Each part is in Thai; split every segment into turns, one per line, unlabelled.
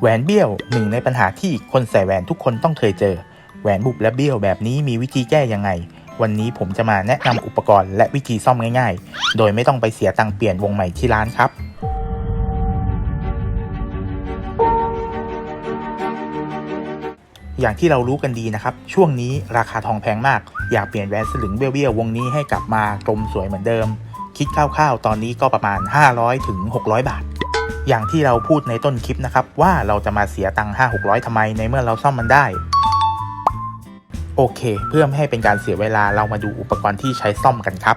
แหวนเบี้ยวหนึ่งในปัญหาที่คนใส่แหวนทุกคนต้องเคยเจอ แหวนบุบและเบี้ยวแบบนี้มีวิธีแก้ยังไง วันนี้ผมจะมาแนะนำอุปกรณ์และวิธีซ่อมง่ายๆ โดยไม่ต้องไปเสียตังค์เปลี่ยนวงใหม่ที่ร้านครับ อย่างที่เรารู้กันดีนะครับ ช่วงนี้ราคาทองแพงมาก อยากเปลี่ยนแหวนสลึงเบี้ยวๆวงนี้ให้กลับมากลมสวยเหมือนเดิม คิดคร่าวๆ ตอนนี้ก็ประมาณ 500ถึง600 บาท อย่างที่เราพูดในต้นคลิปนะครับ ว่าเราจะมาเสียตังค์5 600ทำไมในเมื่อเราซ่อมมันได้โอเค เพื่อไม่ให้เป็นการเสียเวลาเรามาดูอุปกรณ์ที่ใช้ซ่อมกันครับ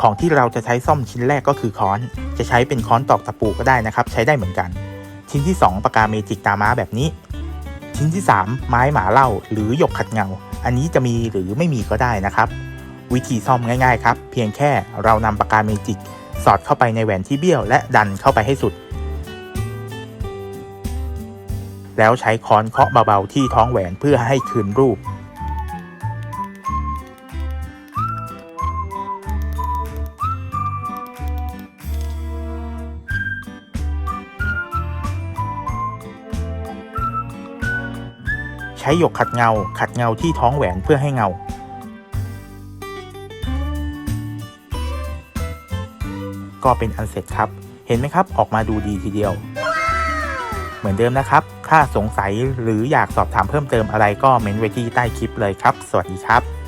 ของที่เราจะใช้ซ่อมชิ้นแรกก็คือค้อน จะใช้เป็นค้อนตอกตะปูก็ได้นะครับ ใช้ได้เหมือนกัน ชิ้นที่ 2ปากกาเมจิกตาม้าแบบนี้ ชิ้นที่ 3 ไม้หมาเล่า หรือหยกขัดเงา อันนี้จะมีหรือไม่มีก็ได้นะครับ วิธีซ่อมง่ายๆครับ เพียงแค่เรานำปากกาเมจิก สอดเข้าไปในแหวนที่เบี้ยวและดันเข้าไปให้สุด แล้วใช้ค้อนเคาะเบาๆที่ท้องแหวนเพื่อให้คืนรูป ใช้หยกขัดเงา ขัดเงาที่ท้องแหวนเพื่อให้เงา ก็เป็นอันเสร็จครับ เห็นไหมครับ ออกมาดูดีทีเดียว เหมือนเดิมนะครับ ถ้าสงสัยหรืออยากสอบถามเพิ่มเติมอะไรก็เม้นไว้ที่ใต้คลิปเลยครับ สวัสดีครับ